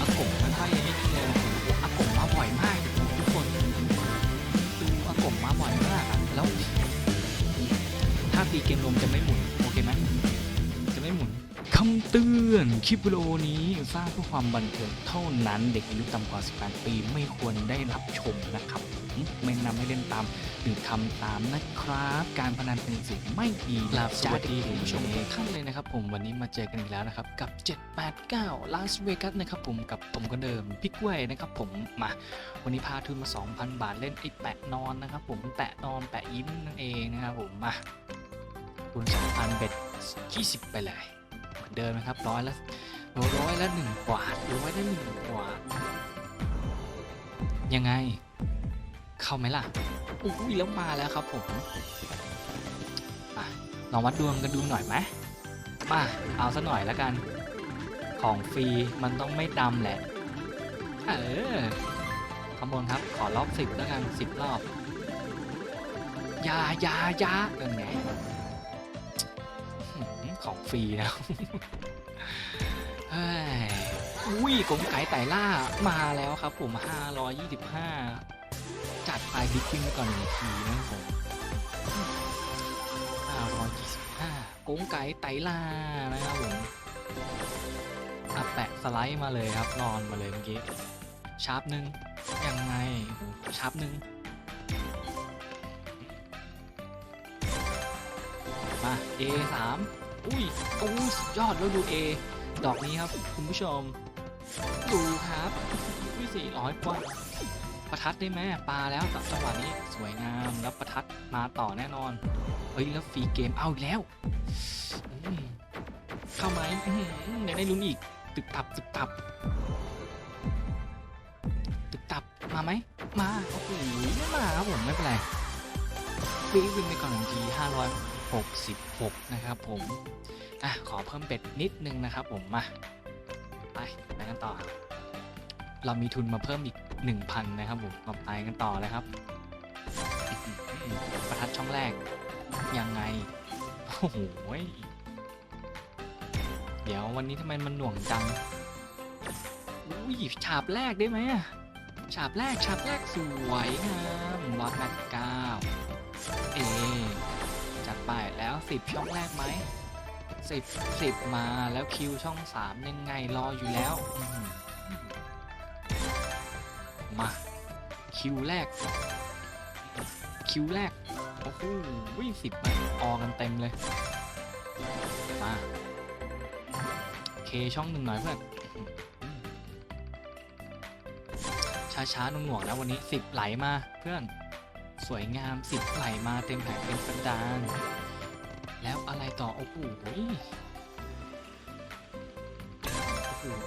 อากงไม่ค่อยไอ้นี่เลยอากงมาบ่อยมากทุกคนดูอากงมาบ่อยมากแล้วถ้าตีเกมลมจะไม่หมุน คำเตือนคลิปวิดีโอนี้สร้างเพื่อความบันเทิงเท่านั้นเด็กอายุต่ำกว่า 18 ปีไม่ควรได้รับชมนะครับผมไม่นำให้เล่นตามหรือทำตามนะครับ การพนันเป็นสิ่งไม่ดีลาบสวัสดีคุณผู้ชมทุกท่านเลยนะครับ ผมวันนี้มาเจอกันอีกแล้วนะครับ กับ 789 Las Vegas นะครับผมกับผมคนเดิมพิกเวยนะครับผมมาวันนี้พาทุนมา 2,000 บาทเล่นไอ้แปะนอนนะครับผมแปะนอนแปะยิ้มนั่นเองนะครับผมมาทุน2,000เบ็ด20 ไปเลย เดิมนะครับร้อยละร้อยละหนึ่งกว่าร้อยละหนึ่งกว่ายังไง เข้าไหมล่ะอุ้ยแล้วมาแล้วครับผมลองวัดดวงกันดูหน่อยไหมมาเอาซะหน่อยแล้วกัน ของฟรีมันต้องไม่ดำแหละ เออขบนครับ ขอรอบสิบแล้วกันสิบรอบยายายาเออไง ของฟรีนะอุ้ยกลมไก่ไต่ล่ามาแล้วครับผม 525 จัดไปบิ๊กกิ้งก่อนหนึ่งทีนะครับผม525โกงไก่ไต่ล่านะครับผมอะแปะสไลด์มาเลยครับ นอนมาเลยเมื่อกี้ ชาร์ปหนึ่งยังไง ชาร์ปหนึ่งมา A สาม อุ้ยโอ้ยสุดยอดแล้วดู A ดอกนี้ครับ คุณผู้ชม ดูครับอุ้ยสี่ร้อยกว่าประทัดได้ไหมปลาแล้วจังหวะนี้สวยงามแล้วประทัดมาต่อแน่นอนเฮ้ยแล้วฟรีเกมเอาอีกแล้วเข้าไหมอยังได้ลุ้นอีก ตึกตับตึกตับ ตึกตับมาไหมมาโอ้โหไม่มาครับผมไม่เป็นไรวิ่งวิ่งไปก่อนทีหนึ่งที 66 นะครับผม อะ ขอเพิ่มเป็ดนิดนึงนะครับผม มา ไปไปกันต่อ เรามีทุนมาเพิ่มอีก 1,000 นะครับผมมาไปกันต่อเลยครับ ประทัดช่องแรก ยังไง โอ้โหเดี๋ยววันนี้ทำไมมันหน่วงจังอุ้ยฉาบแรกได้ไหมฉาบแรกฉาบแรกสวยงามร้อยแปดเก้า 10 ช่องแรกไหมสิบสิบมาแล้วคิวช่อง 3 ยังไงรออยู่แล้ว มา คิวแรก คิวแรก โอ้โหวิ่งสิบมาออกันเต็มเลย มาเคช่องหนึ่งหน่อยเพื่อนช้าช้าๆหนุ่งๆแล้ววันนี้สิบไหลมาเพื่อน สวยงามสิบไหลมาเต็มแผงเป็นกระดาน แล้วอะไรต่อ โอ้โหโอ้โห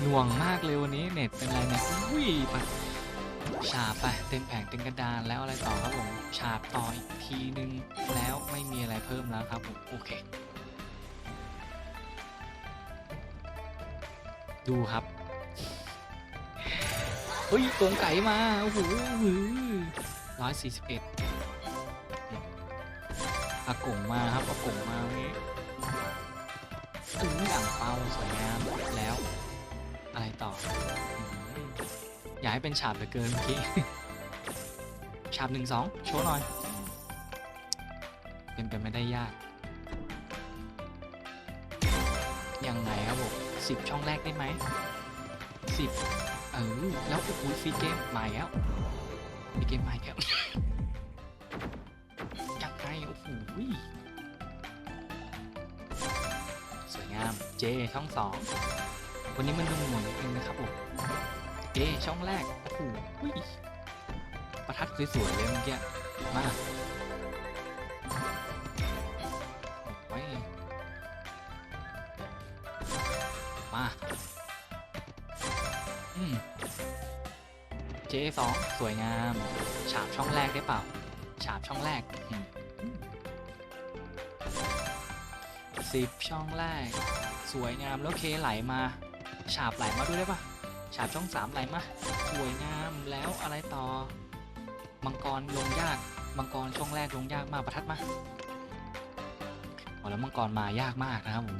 หน่วงมากเลยวันนี้เน็ตเป็นไรเนี่ยอุ้ยไปฉาบไปเต็มแผงเต็มกระดานแล้วอะไรต่อครับผมฉาบต่ออีกทีนึงแล้วไม่มีอะไรเพิ่มแล้วครับผมโอเค ดูครับเฮ้ยโกงไก่มาโอ้โหร้อยสี่สิบเอ็ด อากงมาครับอากงมาวันนี้อืออ่างเปาสวยงามแล้ว อะไรต่อ อยากให้เป็นฉาบเหลือเกินเมื่อกี้ฉาบหนึ่งสองโชว์หน่อย เป็นไปไม่ได้ยาก ยังไงครับผมสิบช่องแรกได้ไหมสิบเออแล้วโอ้โหฟีเกมม่แล้วฟีเกมม่แล้ว อ้โหสวยงาม เจช่องสองวันนี้มันดูหมุนนิดนึงนะครับผมเจช่องแรกโอ้โหประทัดสวยๆเลยเมื่อกี้มาโอ้ยมาอืมเจสองสวยงาม ฉาบช่องแรกได้เปล่า ฉาบช่องแรกอืม สิบช่องแรก สวยงามแล้วเคไหลมา ฉาบไหลมาด้วยได้ปะฉาบช่องสามไหลมาสวยงามแล้วอะไรต่อ มังกรลงยาก มังกรช่องแรกลงยากมากประทัดมาอ๋อแล้วมังกรมายากมากนะครับผม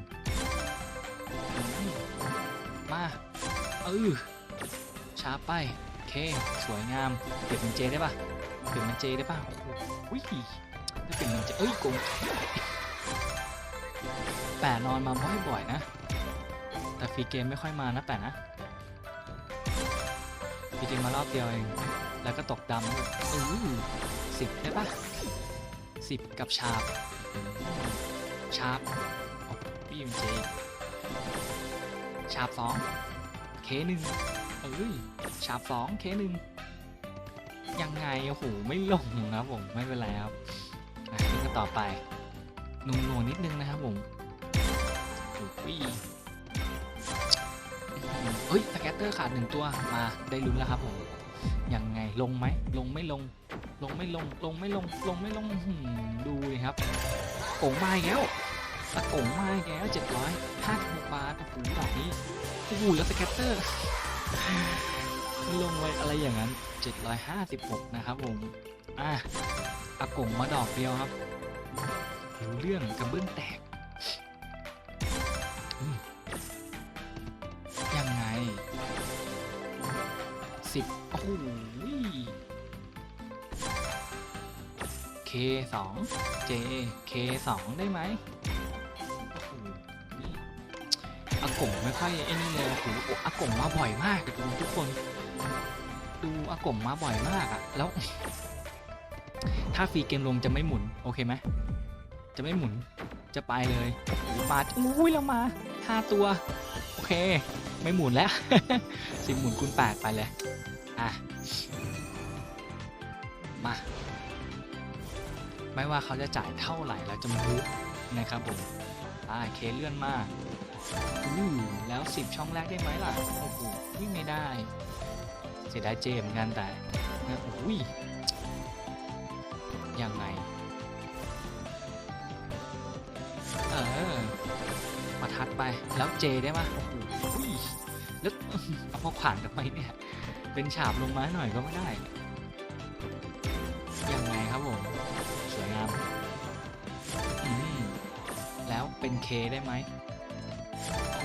มาเออชาไปเค สวยงามเปลี่ยนเป็นเจได้ปะเปลี่ยนเป็นเจได้ปะโอ้โหอุ้ยได้เปลี่ยนเป็นเจเอ้ยโกง แปะนอนมาบ่อยๆนะ แต่ฟรีเกมไม่ค่อยมานะแปะนะฟรีเกมมารอบเดียวเอง แล้วก็ตกดำด้วยเออสิบได้ปะสิบกับชาร์ปชาร์ปพี่เป็นเจชาร์ปสองเคหนึ่งเอ้ยชาร์ปสองเคหนึ่งยังไงโอ้โหไม่ลงครับผมไม่เป็นไรครับอะนี่ก็ต่อไปนุ่มๆนิดนึงนะครับผม เฮ้ยสแกตเตอร์ขาดหนึ่งตัวมาได้ลุ้นแล้วครับผมยังไงลงไหมลงไม่ลง ลงไม่ลงลงไม่ลงลงไม่ลงดูเลยครับโกงมาอีกแล้วตะโกงมาอีกแล้วเจ็ดร้อยห้าสิบหกบาทโอ้โหดอกนี้โอ้โหแล้วสแกตเตอร์ลงไว้อะไรอย่างนั้น 756 นะครับผม อะอากงมาดอกเดียวครับรู้เรื่องกระเบื้องแตก สิบโอ้โห K 2 J K 2ได้ไหมโอ้โหนี่อากงไม่ค่อยไอ้นี่เลยโอ้โหอากงมาบ่อยมากดูทุกคน ดูอากงมาบ่อยมากอะแล้ว ถ้าฟรีเกมลงจะไม่หมุน โอเคไหมจะไม่หมุนจะไปเลยมาอุ้ยเรามาห้าตัว โอเค ไม่หมุนแล้วสิหมุนคูณแปดไปเลย อะ มา ไม่ว่าเขาจะจ่ายเท่าไหร่เราจะมูฟนะครับผม อ่าเคเลื่อนมาอู้แล้วสิบช่องแรกได้ไหมล่ะ โอ้โหวิ่งไม่ได้ เสียดายเจมือนกันแต่นะโอ้ยยังไง เออมาทัดไป แล้วเจได้ปะโอ้โหอุ้ยแล้วเอามาขวางทำไมเนี่ย เป็นฉาบลงมาหน่อยก็ไม่ได้ยังไงครับผม สวยงามอืมแล้วเป็นเคได้ไหม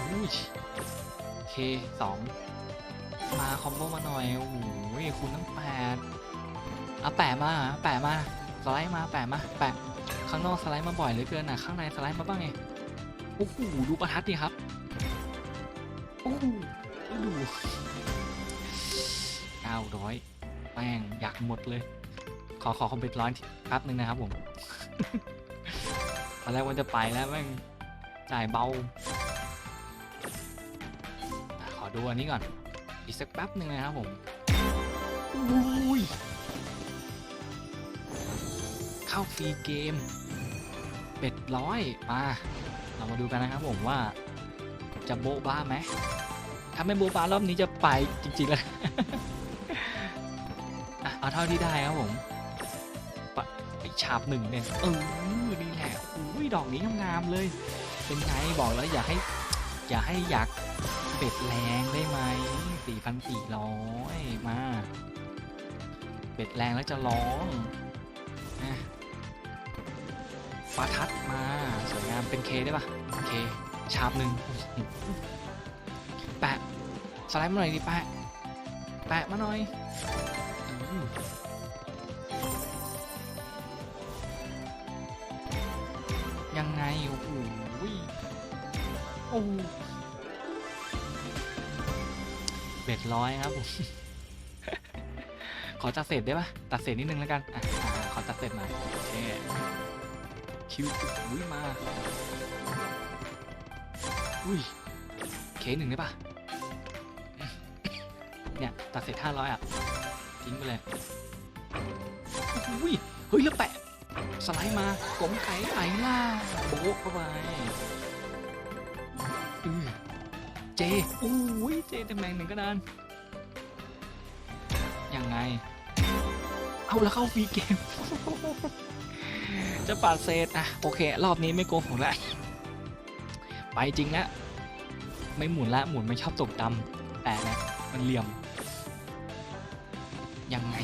อุ้ยเคสองมาคอมโบมาหน่อย โอ้โหคุณตั้งแปดเอาแปะมาแปะมาสไลด์มาแปะมาแปะข้างนอกสไลด์มาบ่อยเหลือเกินอะข้างในสไลด์มาบ้างไงโอ้โหดูประทัดดิครับโอ้โหดู เก้าร้อยแป้งอยากหมดเลย ขอขอคอมเพลตร้อยแป๊บหนึ่งนะครับผมตอนแรกว่าจะไปแล้วแม่งจ่ายเบา ขอดูอันนี้ก่อน อีกสักแป๊บหนึ่งนะครับผมอุ้ยเข้าฟรีเกมเป็ดร้อยมา เรามาดูกันนะครับผมว่า จะโบบ้าไหมถ้าไม่โบบ้ารอบนี้จะไปจริงๆแล้ว อะเอาเท่าที่ได้ครับผมปะไอฉาบหนึ่งเนี่ยเออนี่แหละอุ้ยดอกนี้งามๆเลย เป็นไงบอกแล้วอย่าให้อย่าให้อยากเบ็ดแรงได้ไหม4,400มาเบ็ดแรงแล้วจะร้องนะฟ้าทัดมา สวยงามเป็นเคได้ปะเคชาร์ปหนึ่งแปะสไลด์มาหน่อยดิแปะแปะมาหน่อย ยังไง โอ้โหโอ้เบ็ดร้อยครับผม ขอตัดเศษได้ปะตัดเศษนิดนึงแล้วกัน อะ ขอตัดเศษหน่อยโอเคคิวอุ้ยมา อุ้ย เคหนึ่งได้ปะเนี่ย ตัดเศษห้าร้อยอะ ทิ้งไปเลยอุ้ยเฮ้ยแล้วแปะสไลด์มากลมไก่ไหลล่าโบ๊ะเข้าไปอือเจโอ้ยเจตำแหน่งหนึ่งกระดานยังไง เอาแล้วเข้าฟรีเกม จะปาดเศษอะโอเค รอบนี้ไม่โกงผมแล้วไปจริงแล้วไม่หมุนละหมุนไม่ชอบตกดำแต่นะมันเหลี่ยม ยังไง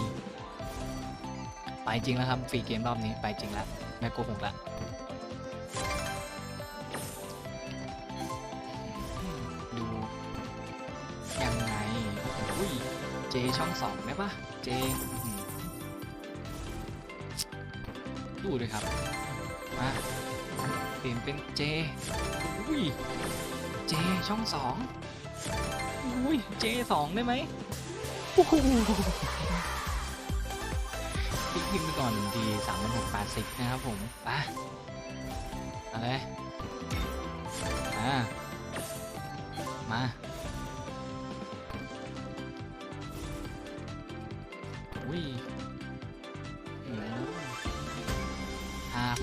ไปจริงแล้วครับฟรีเกมรอบนี้ไปจริงแล้วไม่โกหกละดูยังไงอุ้ยเจช่องสองได้ปะเจอืมดูเลยครับมาเปลี่ยนเป็นเจอุ้ยเจช่องสองอุ้ยเจสองได้ไหมโอ้โห พิมพ์ไปก่อนดีสามพันหกแปดสิบนะครับผมไปอะไรอ่ามา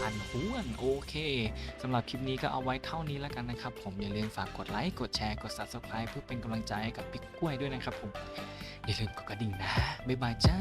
พันห้วนโอเคสำหรับคลิปนี้ก็เอาไว้เท่านี้แล้วกันนะครับ ผมอย่าลืมฝากกดไลค์กดแชร์กด subscribe เพื่อเป็นกำลังใจให้กับพี่กล้วยด้วยนะครับผม อย่าลืมกดกระดิ่งนะ บ๊ายบายจ้า